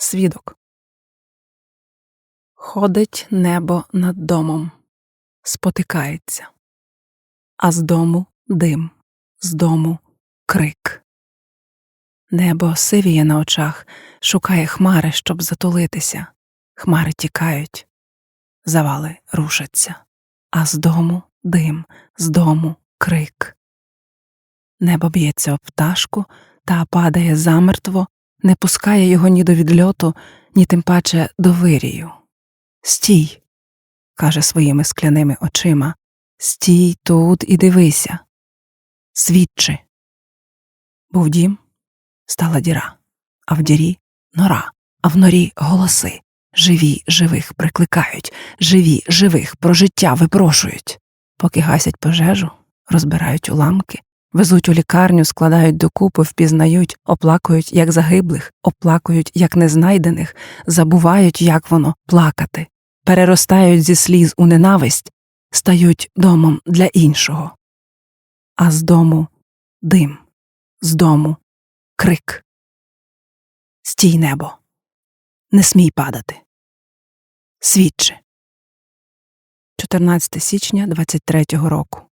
Свідок. Ходить небо над домом, спотикається, а з дому дим, з дому крик. Небо сивіє на очах, шукає хмари, щоб затулитися. Хмари тікають, завали рушаться, а з дому дим, з дому крик. Небо б'ється об пташку та падає замертво, не пускає його ні до відльоту, ні тим паче до вирію. Стій, каже своїми скляними очима, стій тут і дивися. Свідчи. Був дім, стала діра, а в дірі нора, а в норі голоси. Живі живих прикликають, живі живих про життя випрошують. Поки гасять пожежу, розбирають уламки, везуть у лікарню, складають докупи, впізнають, оплакують як загиблих, оплакують як незнайдених, забувають, як воно плакати, переростають зі сліз у ненависть, стають домом для іншого. А з дому дим, з дому крик. Стій небо, не смій падати. Свідчи. 14 січня 23-го року.